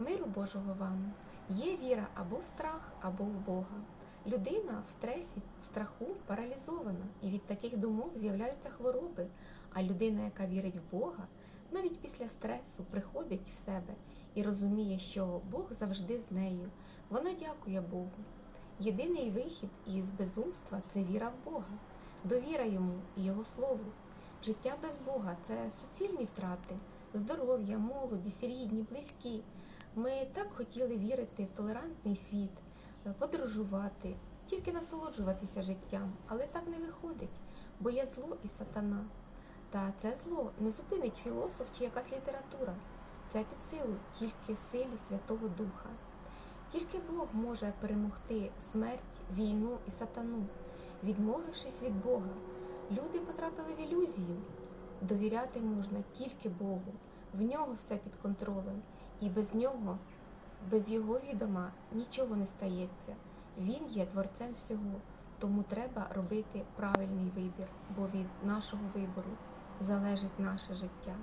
Миру Божого вам. Є віра або в страх, або в Бога. Людина в стресі, в страху паралізована, і від таких думок з'являються хвороби. А людина, яка вірить в Бога, навіть після стресу приходить в себе і розуміє, що Бог завжди з нею. Вона дякує Богу. Єдиний вихід із безумства це віра в Бога, довіра йому і Його слову. Життя без Бога це суцільні втрати, здоров'я, молодість, рідні, близькі. Ми так хотіли вірити в толерантний світ, подорожувати, тільки насолоджуватися життям, але так не виходить, бо є зло і сатана. Та це зло не зупинить філософ чи якась література. Це під силу тільки силі Святого Духа. Тільки Бог може перемогти смерть, війну і сатану, відмовившись від Бога. Люди потрапили в ілюзію. Довіряти можна тільки Богу. В нього все під контролем, і без нього, без його відома нічого не стається. Він є творцем всього, тому треба робити правильний вибір, бо від нашого вибору залежить наше життя.